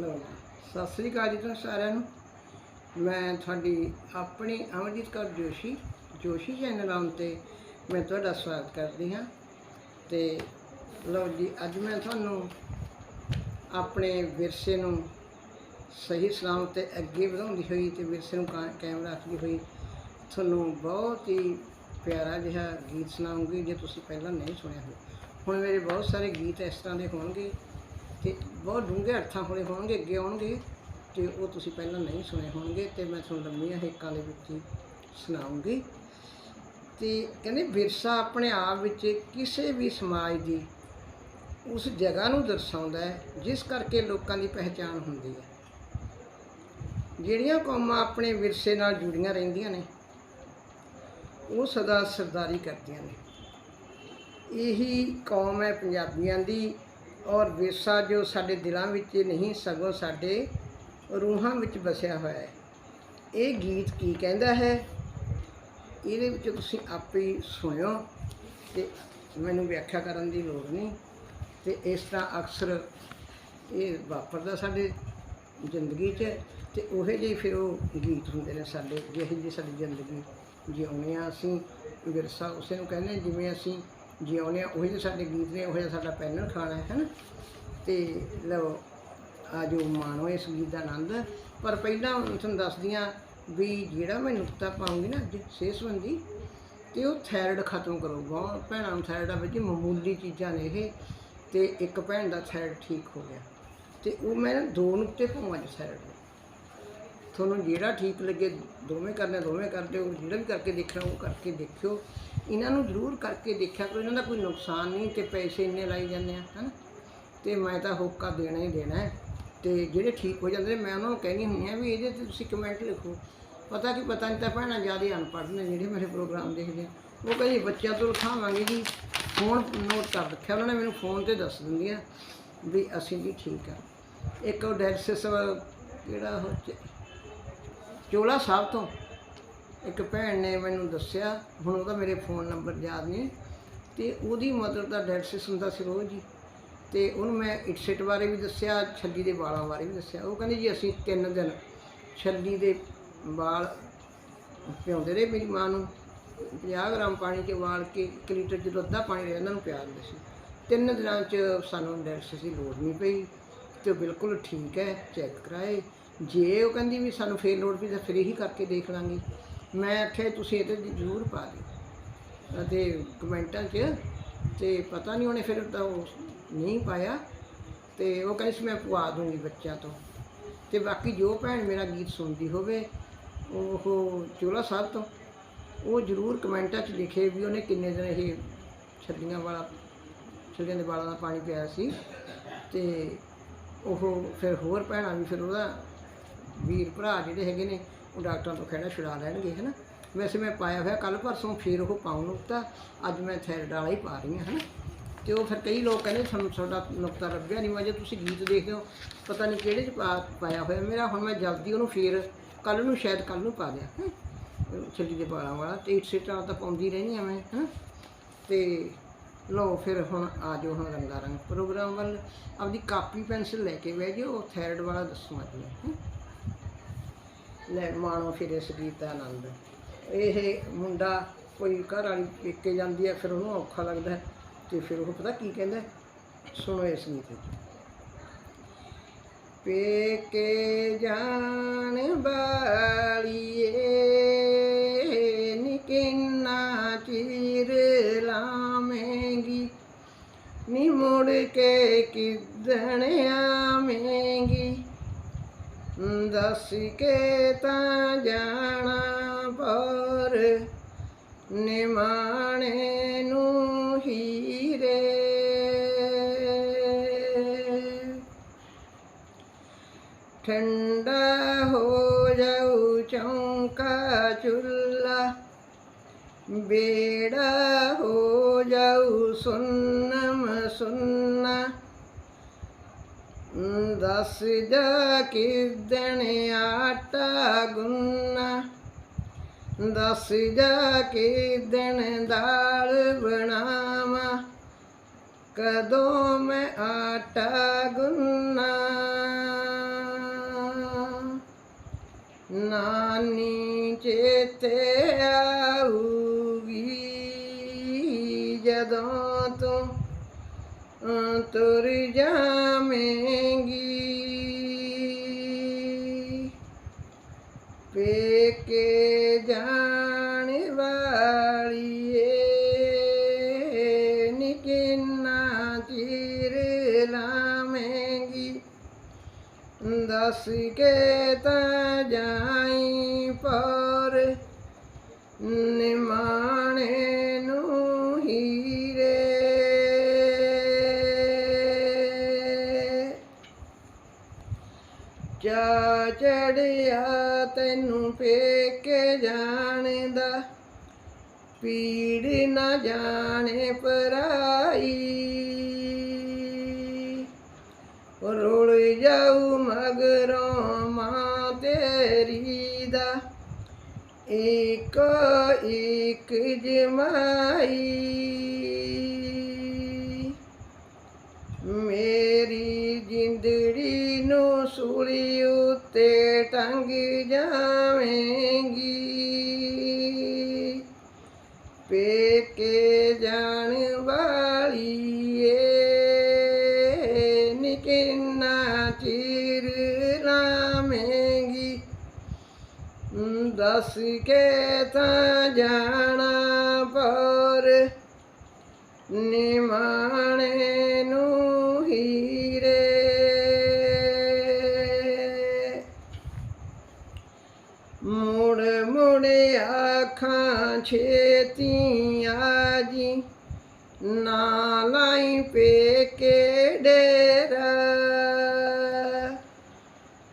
ਲਓ ਸਤਿ ਸ੍ਰੀ ਅਕਾਲ ਜੀ ਤੁਹਾਨੂੰ ਸਾਰਿਆਂ ਨੂੰ। ਮੈਂ ਤੁਹਾਡੀ ਆਪਣੀ ਅਮਰਜੀਤ ਕੌਰ ਜੋਸ਼ੀ ਜੋਸ਼ੀ ਚੈਨਲ ਆਉਣ ਤੇ ਮੈਂ ਤੁਹਾਡਾ ਸਵਾਗਤ ਕਰਦੀ ਹਾਂ। ਤੇ ਲਓ ਜੀ, ਅੱਜ ਮੈਂ ਤੁਹਾਨੂੰ ਆਪਣੇ ਵਿਰਸੇ ਨੂੰ ਸਹੀ ਸਲਾਮ ਤੇ ਅੱਗੇ ਵਧਾਉਂਦੀ ਹੋਈ ਤੇ ਵਿਰਸੇ ਨੂੰ ਕਾ- ਕਾਇਮ ਰੱਖਦੀ ਹੋਈ ਤੁਹਾਨੂੰ ਬਹੁਤ ਹੀ ਪਿਆਰਾ ਜਿਹਾ ਗੀਤ ਸੁਣਾਉਂਗੀ, ਜੇ ਤੁਸੀਂ ਪਹਿਲਾਂ ਨਹੀਂ ਸੁਣਿਆ ਹੋ ਹੁਣ ਮੇਰੇ ਬਹੁਤ ਸਾਰੇ ਗੀਤ ਇਸ ਤਰ੍ਹਾਂ ਦੇ ਹੋਣਗੇ ਤੇ ਬਹੁਤ ਡੂੰਘੇ ਅਰਥਾਂ ਵਾਲੇ ਹੋਣਗੇ, ਅੱਗੇ ਆਉਣਗੇ, ਤੇ ਉਹ ਤੁਸੀਂ ਪਹਿਲਾਂ ਨਹੀਂ ਸੁਣੇ ਹੋਣਗੇ, ਤੇ ਮੈਂ ਤੁਹਾਨੂੰ ਲੰਮੀਆਂ ਹੇਕਾਂ ਦੇ ਵਿੱਚ ਸੁਣਾਉਂਗੀ। ਤੇ ਕਹਿੰਦੇ ਵਿਰਸਾ ਆਪਣੇ ਆਪ ਵਿੱਚ ਕਿਸੇ ਵੀ ਸਮਾਜ ਦੀ ਉਸ ਜਗ੍ਹਾ ਨੂੰ ਦਰਸਾਉਂਦਾ ਹੈ, ਜਿਸ ਕਰਕੇ ਲੋਕਾਂ ਦੀ ਪਹਿਚਾਣ ਹੁੰਦੀ ਹੈ। ਜਿਹੜੀਆਂ ਕੌਮਾਂ ਆਪਣੇ ਵਿਰਸੇ ਨਾਲ ਜੁੜੀਆਂ ਰਹਿੰਦੀਆਂ ਨੇ, ਉਹ ਸਦਾ ਸਰਦਾਰੀ ਕਰਦੀਆਂ ਨੇ। ਇਹੀ ਕੌਮ ਹੈ ਪੰਜਾਬੀਆਂ ਦੀ। ਔਰ ਵਿਰਸਾ ਜੋ ਸਾਡੇ ਦਿਲਾਂ ਵਿੱਚ ਨਹੀਂ, ਸਗੋਂ ਸਾਡੇ ਰੂਹਾਂ ਵਿੱਚ ਵਸਿਆ ਹੋਇਆ ਹੈ। ਇਹ ਗੀਤ ਕੀ ਕਹਿੰਦਾ ਹੈ? ਇਹਦੇ ਵਿੱਚ ਤੁਸੀਂ ਆਪੇ ਸੁਣਿਓ ਤੇ ਮੈਨੂੰ ਵਿਆਖਿਆ ਕਰਨ ਦੀ ਲੋੜ ਨਹੀਂ। ਤੇ ਇਸ ਤਰ੍ਹਾਂ ਅਕਸਰ ਇਹ ਵਾਪਰਦਾ ਸਾਡੇ ਜ਼ਿੰਦਗੀ 'ਚ ਤੇ ਉਹੇ ਜਿਹੇ ਫਿਰ ਉਹ ਗੀਤ ਹੁੰਦੇ ਨੇ ਸਾਡੇ, ਜਿਹੇ ਜਿਹੀ ਸਾਡੀ ਜ਼ਿੰਦਗੀ ਜਿਉਣੇ ਆ ਅਸੀਂ। ਵਿਰਸਾ ਉਸੇ ਨੂੰ ਕਹਿੰਦੇ ਜਿਵੇਂ ਅਸੀਂ ਜਿਉਣੇ ਆ, ਉਹੇ ਜਿਹੇ ਸਾਡੇ ਗੀਤ ਨੇ, ਉਹੇ ਸਾਡਾ ਪੈਨਲ ਖਾਣਾ ਹੈ ਨਾ ਤੇ ਲਓ, ਆਜੋ ਮਾਣੋ ਇਸ ਗੀਤ ਦਾ ਆਨੰਦ। ਪਰ ਪਹਿਲਾਂ ਤੁਹਾਨੂੰ ਦੱਸਦੀਆਂ ਵੀ ਜਿਹੜਾ ਮੈਂ ਨੁਕਤਾ ਪਾਉਂਗੀ ਨਾ ਅੱਜ ਸਿਹਤ ਸੰਬੰਧੀ, ਤੇ ਉਹ ਥਾਇਰਾਇਡ ਖਤਮ ਕਰੋ ਬਹੁਤ ਭੈਣਾਂ ਨੂੰ ਥਾਇਰਾਇਡ ਆ ਵਿੱਚ ਮਾਮੂਲੀ ਚੀਜ਼ਾਂ ਨੇ ਇਹ, ਤੇ ਇੱਕ ਭੈਣ ਦਾ ਥਾਇਰਾਇਡ ਠੀਕ ਹੋ ਗਿਆ। ਤੇ ਉਹ ਮੈਂ ਨਾ ਦੋ ਨੁਕਤੇ ਪਾਵਾਂ ਅੱਜ ਥਾਇਰਾਇਡ ਦੇ। ਤੁਹਾਨੂੰ ਜਿਹੜਾ ਠੀਕ ਲੱਗੇ, ਦੋਵੇਂ ਕਰਨੇ ਦੋਵੇਂ ਕਰ ਦਿਓ, ਜਿਹੜਾ ਵੀ ਕਰਕੇ ਦੇਖਣਾ, ਉਹ ਕਰਕੇ ਦੇਖਿਓ। ਇਹਨਾਂ ਨੂੰ ਜ਼ਰੂਰ ਕਰਕੇ ਦੇਖਿਆ ਕਰੋ, ਇਹਨਾਂ ਦਾ ਕੋਈ ਨੁਕਸਾਨ ਨਹੀਂ ਤੇ ਪੈਸੇ ਇੰਨੇ ਲਾਈ ਜਾਂਦੇ ਆ, ਹਨ? ਤੇ ਮੈਂ ਤਾਂ ਹੋਕਾ ਦੇਣਾ ਹੀ ਦੇਣਾ ਹੈ। ਤੇ ਜਿਹੜੇ ਠੀਕ ਹੋ ਜਾਂਦੇ ਨੇ, ਮੈਂ ਉਹਨਾਂ ਨੂੰ ਕਹਿਣੀ ਹੁੰਦੀ ਆ ਵੀ ਇਹਦੇ ਤੇ ਤੁਸੀਂ ਕਮੈਂਟ ਲਿਖੋ। ਪਤਾ ਕੀ, ਪਤਾ ਨਹੀਂ ਤਾਂ ਭੈਣਾਂ ਜ਼ਿਆਦਾ ਅਨਪੜ੍ਹ ਨੇ ਜਿਹੜੇ ਮੇਰੇ ਪ੍ਰੋਗਰਾਮ ਦੇਖਦੇ ਆ। ਉਹ ਕਹਿੰਦੇ ਬੱਚਿਆਂ ਤੋਂ ਲਿਖਾਵਾਂਗੇ ਜੀ। ਫੋਨ ਨੋਟ ਕਰ ਰੱਖਿਆ ਉਹਨਾਂ ਨੇ, ਮੈਨੂੰ ਫੋਨ ਤੇ ਦੱਸ ਦਿੰਦੀਆਂ ਵੀ ਅਸੀਂ ਜੀ ਠੀਕ ਆ। ਇੱਕ ਉਹ ਡੈਲਸਿਸ ਕਿਹੜਾ ਉਹ ਚੋਲਾ ਸਾਹਿਬ ਤੋਂ? ਇੱਕ ਭੈਣ ਨੇ ਮੈਨੂੰ ਦੱਸਿਆ, ਹੁਣ ਉਹਦਾ ਮੇਰੇ ਫੋਨ ਨੰਬਰ ਯਾਦ ਨਹੀਂ, ਤੇ ਉਹਦੀ ਮਦਰ ਦਾ ਡਾਇਲਸਿਸ ਹੁੰਦਾ ਸੀ ਰੋਜ਼ ਜੀ ਤੇ ਉਹਨੂੰ ਮੈਂ ਇਟਸਿਟ ਬਾਰੇ ਵੀ ਦੱਸਿਆ, ਛੱਲੀ ਦੇ ਵਾਲਾਂ ਬਾਰੇ ਵੀ ਦੱਸਿਆ। ਉਹ ਕਹਿੰਦੀ ਜੀ ਅਸੀਂ ਤਿੰਨ ਦਿਨ ਛੱਲੀ ਦੇ ਵਾਲ ਪਿਆਉਂਦੇ ਰਹੇ ਮੇਰੀ ਮਾਂ ਨੂੰ। 50 ਗ੍ਰਾਮ ਪਾਣੀ 'ਚ ਵਾਲ ਕੇ ਇੱਕ ਲੀਟਰ ਜਦੋਂ ਅੱਧਾ ਪਾਣੀ ਰਿਹਾ ਉਹਨਾਂ ਨੂੰ ਪਿਆ ਦਿੰਦੇ ਸੀ। ਤਿੰਨ ਦਿਨਾਂ 'ਚ ਸਾਨੂੰ ਡਾਇਲਸਿਸ ਦੀ ਲੋੜ ਨਹੀਂ ਪਈ ਤੇ ਉਹ ਬਿਲਕੁਲ ਠੀਕ ਹੈ ਚੈੱਕ ਕਰਾਏ। ਜੇ ਉਹ ਕਹਿੰਦੀ ਵੀ ਸਾਨੂੰ ਫੇਰ ਲੋੜ ਪਈ ਤਾਂ ਫਿਰ ਹੀ ਕਰਕੇ ਦੇਖ ਲਾਂਗੇ। ਮੈਂ ਆਖਿਆ ਤੁਸੀਂ ਇਹਦੇ ਜ਼ਰੂਰ ਪਾ ਦਿਓ। ਅਤੇ ਕਮੈਂਟਾਂ 'ਚ ਤੇ ਪਤਾ ਨਹੀਂ ਉਹਨੇ ਫਿਰ ਤਾਂ ਉਹ ਨਹੀਂ ਪਾਇਆ। ਤੇ ਉਹ ਕਹਿੰਦੀ ਸੀ ਮੈਂ ਪਵਾ ਦੂੰਗੀ ਬੱਚਿਆਂ ਤੋਂ। ਤੇ ਬਾਕੀ ਜੋ ਭੈਣ ਮੇਰਾ ਗੀਤ ਸੁਣਦੀ ਹੋਵੇ, ਉਹ ਚੋਲਾ ਸਾਹਿਬ ਤੋਂ, ਉਹ ਜ਼ਰੂਰ ਕਮੈਂਟਾਂ 'ਚ ਲਿਖੇ ਵੀ ਉਹਨੇ ਕਿੰਨੇ ਦਿਨ ਇਹ ਛੱਲੀਆਂ ਵਾਲਾ, ਛੱਲੀਆਂ ਦੇ ਵਾਲਾਂ ਦਾ ਪਾਣੀ ਪਿਆ ਸੀ। ਤੇ ਉਹ ਫਿਰ ਹੋਰ ਭੈਣਾਂ ਵੀ, ਫਿਰ ਉਹਦਾ ਵੀਰ ਭਰਾ ਜਿਹੜੇ ਹੈਗੇ ਨੇ ਉਹ ਡਾਕਟਰਾਂ ਤੋਂ ਖਹਿੜਾ ਛੁਡਾ ਲੈਣਗੇ ਹੈ ਨਾ ਵੈਸੇ ਮੈਂ ਪਾਇਆ ਹੋਇਆ ਕੱਲ ਪਰਸੋਂ ਫਿਰ ਉਹ ਪਾਉਣ ਨੁਕਤਾ, ਅੱਜ ਮੈਂ ਥੈਰਡ ਵਾਲਾ ਹੀ ਪਾ ਰਹੀ ਹਾਂ ਹੈ ਨਾ ਤੇ ਉਹ ਫਿਰ ਕਈ ਲੋਕ ਕਹਿੰਦੇ ਸਾਨੂੰ ਤੁਹਾਡਾ ਨੁਕਤਾ ਲੱਭਿਆ ਨਹੀਂ, ਮੈਂ ਜੇ ਤੁਸੀਂ ਗੀਤ ਦੇਖਦੇ ਹੋ, ਪਤਾ ਨਹੀਂ ਕਿਹੜੇ ਚ ਪਾ, ਪਾਇਆ ਹੋਇਆ। ਮੇਰਾ ਹੁਣ ਮੈਂ ਜਲਦੀ ਉਹਨੂੰ ਫਿਰ ਕੱਲ ਨੂੰ, ਸ਼ਾਇਦ ਕੱਲ ਨੂੰ ਪਾ ਦਿਆਂ ਹੈਂ। ਛੱਲੀ ਦੇ ਬਾਲਾਂ ਵਾਲਾ, ਤੇ ਇਸੇ ਤਰ੍ਹਾਂ ਤਾਂ ਪਾਉਂਦੀ ਰਹਿੰਦੀ ਆ ਮੈਂ ਹਾਂ ਤੇ ਲਓ ਫਿਰ ਹੁਣ ਆ ਜਾਓ ਹੁਣ ਰੰਗਾ ਰੰਗ ਪ੍ਰੋਗਰਾਮ ਵੱਲ। ਆਪਦੀ ਕਾਪੀ ਪੈਨਸਿਲ ਲੈ ਕੇ ਬਹਿ ਜਾਓ ਥਾਇਰਡ ਵਾਲਾ ਦੱਸੋ ਅੱਜ ਮੈਂ ਹੈਂ। ਲੈ ਮਾਣੋ ਫਿਰ ਇਸ ਗੀਤ ਦਾ ਆਨੰਦ। ਇਹ ਮੁੰਡਾ ਕੋਈ ਘਰ ਵਾਲੀ ਪੇਕੇ ਜਾਂਦੀ ਹੈ, ਫਿਰ ਉਹਨੂੰ ਔਖਾ ਲੱਗਦਾ ਹੈ ਤੇ ਫਿਰ ਉਹ ਪਤਾ ਕੀ ਕਹਿੰਦਾ ਹੈ? ਸੁਣੋ ਇਸ ਗੀਤ ਪੇਕੇ ਜਾਣ ਵਾਲੀਏ ਨਿਕਿੰਨਾ ਚੀਰ ਲਾਵੇਂਗੀ। ਨੀ ਮੁੜ ਕੇ ਕਿਦਣ ਆਵੇਂਗੀ ਦੱਸ ਕੇ ਤਾਂ ਜਾਣਾ ਪਰ ਨਿਮਾਣੇ ਨੂੰ ਹੀਰੇ। ਠੰਡਾ ਹੋ ਜਾਊ ਚੌਂਕਾ ਚੁੱਲਾ, ਬੇੜਾ ਹੋ ਜਾਊ ਸੁਨਮ ਸੁੰਨਾ ਦੱਸਦ ਕਿਦਣ ਆਟਾ ਗੁੰਨਾ ਦੱਸਦ ਕਿਦਣ ਦਾਲ ਬਣਾਵਾ। ਕਦੋਂ ਮੈਂ ਆਟਾ ਗੁੰਨਾ ਨਾਨੀ ਚੇਤੇ ਆਊਗੀ ਜਦੋਂ ਤੂੰ ਤੁਰ ਜਾਵੇਂ। ਪੇਕੇ ਜਾਣ ਵਾਲੀਏ ਨਿਕਿੰਨਾ ਚਿਰ ਲਾਵੇਂਗੀ। ਦੱਸ ਕੇ ਤਾਂ ਚਾ ਚੜਿਆ ਤੈਨੂੰ ਪੇਕੇ ਜਾਣ ਦਾ ਪੀੜ ਨਾ ਜਾਣੇ ਪਰਾਈ। ਰੋਲ ਜਾਊ ਮਗਰੋਂ ਮਾਂ ਤੇਰੀ ਦਾ। ਇੱਕ ਇੱਕ ਜਮਾਈ। ਨੂੰ ਸੂਲੀ ਉੱਤੇ ਟੰਗ ਜਾਵੇਂਗੀ। ਪੇਕੇ ਜਾਣ ਵਾਲੀ ਏ ਨਿਕਿੰਨਾ ਚਿਰ ਲਾਵੇਂਗੀ। ਦੱਸ ਕੇ ਤਾਂ ਜਾਣਾ ਪਰ ਨਿਮਾ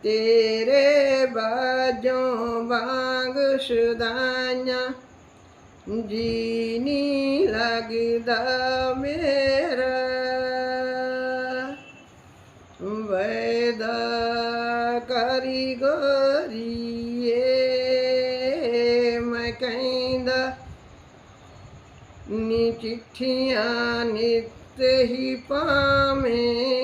ਤੇਰੇ ਬਾਜੋਂ ਵਾਂਗ ਸ਼ਦਾਈਆਂ। ਜੀ ਨੀ ਲੱਗਦਾ ਮੇਰਾ। ਵੈਦਾ ਕਾਰੀਗਰੀਏ ਮੈਂ ਕਹਿੰਦਾ, ਨੀ ਚਿੱਠੀਆਂ ਨਿੱਤ ਹੀ ਪਾਵੇਂਗੀ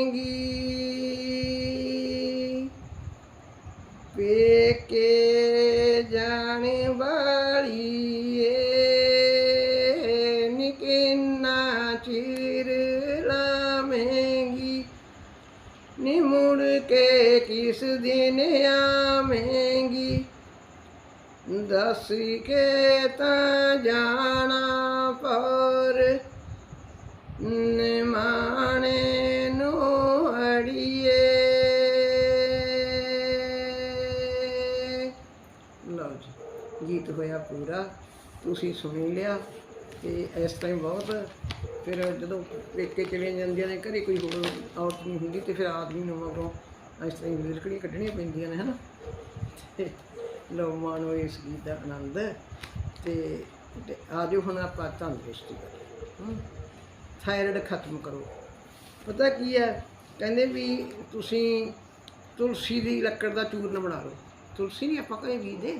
ਮੁੜ ਕੇ ਕਿਸ ਦਿਨ ਆਵੇਂਗੀ? ਦੱਸ ਕੇ ਤਾਂ ਜਾਣਾ ਪਰ ਨਿਮਾਣੇ ਨੂੰ ਅੜੀਏ। ਲਓ ਜੀ, ਗੀਤ ਹੋਇਆ ਪੂਰਾ। ਤੁਸੀਂ ਸੁਣ ਲਿਆ ਤੇ ਇਸ ਟਾਈਮ ਬਹੁਤ ਫਿਰ ਜਦੋਂ ਪੇਕੇ ਚਲੇ ਜਾਂਦੀਆਂ ਨੇ, ਘਰੇ ਕੋਈ ਹੋਰ ਔਰਤ ਨਹੀਂ ਹੁੰਦੀ ਤੇ ਫਿਰ ਆਦਮੀ ਨੂੰ ਮਗਰੋਂ ਇਸ ਤਰ੍ਹਾਂ ਮਿਲਕੜੀਆਂ ਕੱਢਣੀਆਂ ਪੈਂਦੀਆਂ ਨੇ, ਹਨਾ? ਤੇ ਲਓ ਮਾਣੋ ਇਸ ਗੀਤ ਦਾ ਆਨੰਦ। ਤੇ ਤੇ ਆਜੋ ਹੁਣ ਆਪਾਂ ਤੰਦਰੁਸਤੀ ਕਰੀਏ ਥਾਇਰਾਇਡ ਖਤਮ ਕਰੋ। ਪਤਾ ਕੀ ਹੈ? ਕਹਿੰਦੇ ਵੀ ਤੁਸੀਂ ਤੁਲਸੀ ਦੀ ਲੱਕੜ ਦਾ ਚੂਰਨ ਬਣਾ ਲਓ। ਤੁਲਸੀ ਨਹੀਂ ਆਪਾਂ ਘਰੇ ਬੀਜਦੇ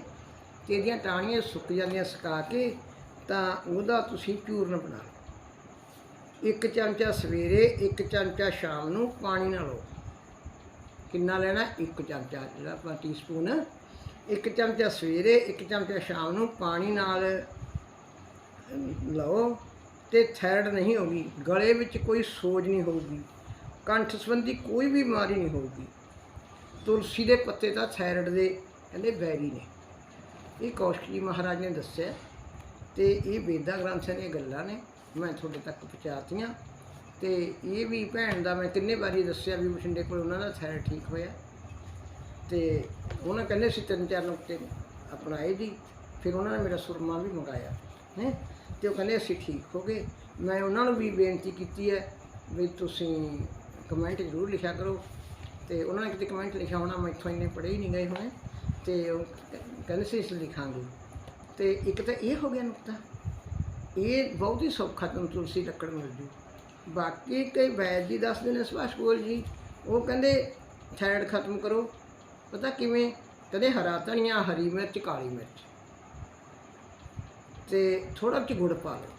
ਤੇ ਇਹਦੀਆਂ ਟਾਹਣੀਆਂ ਸੁੱਕ ਜਾਂਦੀਆਂ ਸੁਕਾ ਕੇ, ਤਾਂ ਉਹਦਾ ਤੁਸੀਂ ਚੂਰਨ ਬਣਾ ਲਓ। ਇੱਕ ਚਮਚਾ ਸਵੇਰੇ, ਇੱਕ ਚਮਚਾ ਸ਼ਾਮ ਨੂੰ ਪਾਣੀ ਨਾਲ ਲਓ ਕਿੰਨਾ ਲੈਣਾ? ਇੱਕ ਚਮਚਾ ਜਿਹੜਾ ਆਪਾਂ ਟੀਸਪੂਨ ਇੱਕ ਚਮਚਾ ਸਵੇਰੇ, ਇੱਕ ਚਮਚਾ ਸ਼ਾਮ ਨੂੰ ਪਾਣੀ ਨਾਲ ਲਓ ਤੇ ਥੈਰਡ ਨਹੀਂ ਹੋਗੀ ਗਲੇ ਵਿੱਚ ਕੋਈ ਸੋਜ ਨਹੀਂ ਹੋਊਗੀ। ਕੰਠ ਸੰਬੰਧੀ ਕੋਈ ਵੀ ਬਿਮਾਰੀ ਨਹੀਂ ਹੋਊਗੀ। ਤੁਲਸੀ ਦੇ ਪੱਤੇ ਤਾਂ ਥਾਇਰਾਇਡ ਦੇ ਕਹਿੰਦੇ ਬੈਰੀ ਨੇ। ਇਹ ਕੌਸ਼ਿਕ ਜੀ ਮਹਾਰਾਜ ਨੇ ਦੱਸਿਆ ਤੇ ਇਹ ਵੇਦਾ ਗ੍ਰੰਥਾਂ ਦੀਆਂ ਗੱਲਾਂ ਨੇ। ਮੈਂ ਤੁਹਾਡੇ ਤੱਕ ਪਹੁੰਚਾਤੀਆਂ। ਤੇ ਇਹ ਵੀ ਭੈਣ ਦਾ ਮੈਂ ਕਿੰਨੇ ਵਾਰੀ ਦੱਸਿਆ ਵੀ ਬਠਿੰਡੇ ਕੋਲ ਉਹਨਾਂ ਦਾ ਥਾਇਰਾਇਡ ਠੀਕ ਹੋਇਆ। ਤੇ ਉਹਨਾਂ ਕਹਿੰਦੇ ਸੀ ਤਿੰਨ ਚਾਰ ਨੁਕਤੇ ਅਪਣਾਏ ਜੀ ਫਿਰ ਉਹਨਾਂ ਨੇ ਮੇਰਾ ਸੁਰਮਾ ਵੀ ਮੰਗਾਇਆ, ਹੈ। ਤੇ ਉਹ ਕਹਿੰਦੇ ਅਸੀਂ ਠੀਕ ਹੋ ਗਏ। ਮੈਂ ਉਹਨਾਂ ਨੂੰ ਵੀ ਬੇਨਤੀ ਕੀਤੀ ਹੈ ਵੀ ਤੁਸੀਂ ਕਮੈਂਟ ਜ਼ਰੂਰ ਲਿਖਿਆ ਕਰੋ। ਤੇ ਉਹਨਾਂ ਨੇ ਕਿਤੇ ਕਮੈਂਟ ਲਿਖਿਆ ਹੋਣਾ, ਮੈਂ ਇੱਥੋਂ ਇੰਨੇ ਪੜ੍ਹੇ ਹੀ ਨਹੀਂ ਗਏ ਹੋਣੇ। ਤੇ ਉਹ ਕ- ਕਹਿੰਦੇ ਸੀ ਇਸ ਲਿਖਾਂਗੇ। ਤੇ ਇੱਕ ਤਾਂ ਇਹ ਹੋ ਗਿਆ ਨੁਕਤਾ। ਇਹ ਬਹੁਤ ਹੀ ਸੌਖਾ ਤੁਹਾਨੂੰ ਤੁਲਸੀ ਲੱਕੜ ਮਿਲ ਜੂ। ਬਾਕੀ ਕਈ ਵੈਦ ਜੀ ਦੱਸਦੇ ਨੇ ਸੁਭਾਸ਼ ਗੋਲ ਜੀ, ਉਹ ਕਹਿੰਦੇ ਥਾਇਰਾਇਡ ਖਤਮ ਕਰੋ। ਪਤਾ ਕਿਵੇਂ? ਕਹਿੰਦੇ ਹਰਾ ਧਨੀਆ, ਹਰੀ ਮਿਰਚ, ਕਾਲੀ ਮਿਰਚ। ਤੇ ਥੋੜਾ ਵਿੱਚ ਗੁੜ ਪਾ ਲਓ।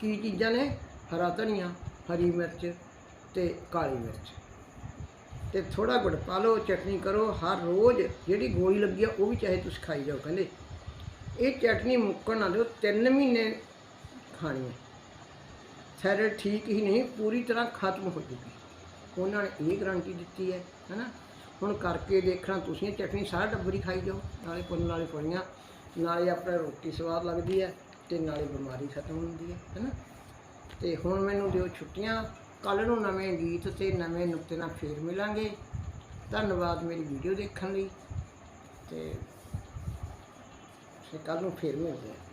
ਕੀ ਚੀਜ਼ਾਂ ਨੇ? ਹਰਾ ਧਨੀਆ, ਹਰੀ ਮਿਰਚ ਤੇ ਕਾਲੀ ਮਿਰਚ। ਤੇ ਥੋੜਾ ਗੁੜ ਪਾ ਲਓ, ਚਟਨੀ ਕਰੋ। ਹਰ ਰੋਜ਼ ਜਿਹੜੀ ਗੋਲੀ ਲੱਗੀ ਆ, ਉਹ ਵੀ ਚਾਹੇ ਤੁਸੀਂ ਖਾਈ ਜਾਓ, ਕਹਿੰਦੇ। ਇਹ ਚਟਨੀ ਮੁੱਕਣ ਨਾ ਦਿਓ 3 ਮਹੀਨੇ ਖਾਣੀ ਹੈ ਥਾਇਰਾਇਡ ਠੀਕ ਹੀ ਨਹੀਂ, ਪੂਰੀ ਤਰ੍ਹਾਂ ਖਤਮ ਹੋ ਜੂਗੀ ਉਹਨਾਂ ਨੇ ਇਹ ਗਾਰੰਟੀ ਦਿੱਤੀ ਹੈ, ਹੈਨਾ? ਹੁਣ ਕਰਕੇ ਦੇਖਣਾ ਤੁਸੀਂ, ਚਟਨੀ ਸਾਰਾ ਟੱਬਰ ਹੀ ਖਾਈ ਜਾਓ, ਨਾਲੇ ਪੁੰਨ ਨਾਲੇ ਫਲੀਆਂ ਨਾਲੇ ਆਪਣਾ ਰੋਟੀ ਸਵਾਦ ਲੱਗਦੀ ਹੈ ਤੇ ਨਾਲੇ ਬਿਮਾਰੀ ਖਤਮ ਹੁੰਦੀ ਹੈ, ਹੈਨਾ? ਤੇ ਹੁਣ ਮੈਨੂੰ ਦਿਓ ਛੁੱਟੀਆਂ ਕੱਲ ਨੂੰ ਨਵੇਂ ਗੀਤ ਤੇ ਨਵੇਂ ਨੁਕਤੇ ਨਾਲ ਫੇਰ ਮਿਲਾਂਗੇ। ਧੰਨਵਾਦ ਮੇਰੀ ਵੀਡੀਓ ਦੇਖਣ ਲਈ, ਤੇ ਕੱਲ ਨੂੰ ਫੇਰ ਮਿਲਦੇ ਹਾਂ।